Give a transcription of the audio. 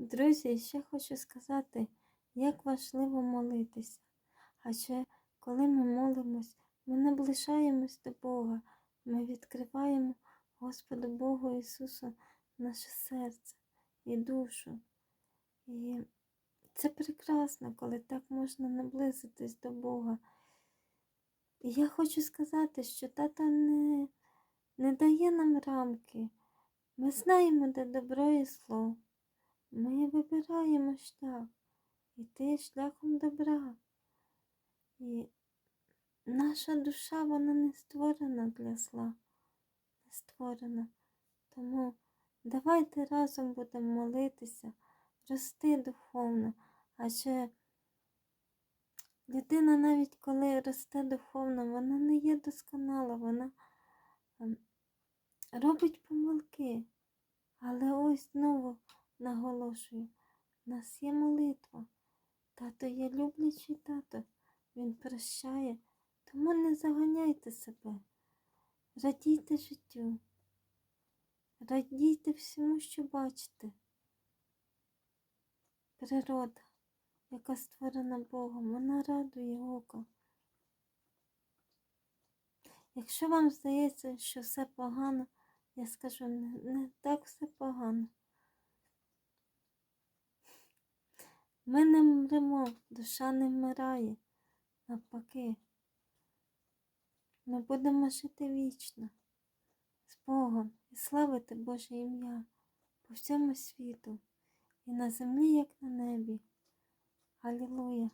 Друзі, ще хочу сказати, як важливо молитися. Адже коли ми молимось, ми наближаємось до Бога, ми відкриваємо Господу Богу Ісусу наше серце і душу. І це прекрасно, коли так можна наблизитись до Бога. І я хочу сказати, що тато не, не дає нам рамки. Ми знаємо, де добро і зло. Ми вибираємо шлях, іти шляхом добра. І наша душа, вона не створена для зла, не створена. Тому давайте разом будемо молитися, рости духовно, адже людина навіть коли росте духовно, вона не є досконала, вона ем, робить помилки. Але ось знову наголошую, в нас є молитва. Тато є люблячий тато, він прощає, тому не заганяйте себе. Радійте життю, радійте всьому, що бачите. Природа, яка створена Богом, вона радує око. Якщо вам здається, що все погано, я скажу, не, не так все погано. Ми не мремо, душа не вмирає, навпаки. Ми будемо жити вічно з Богом і славити Боже ім'я по всьому світу і на землі, як на небі. Алілуя!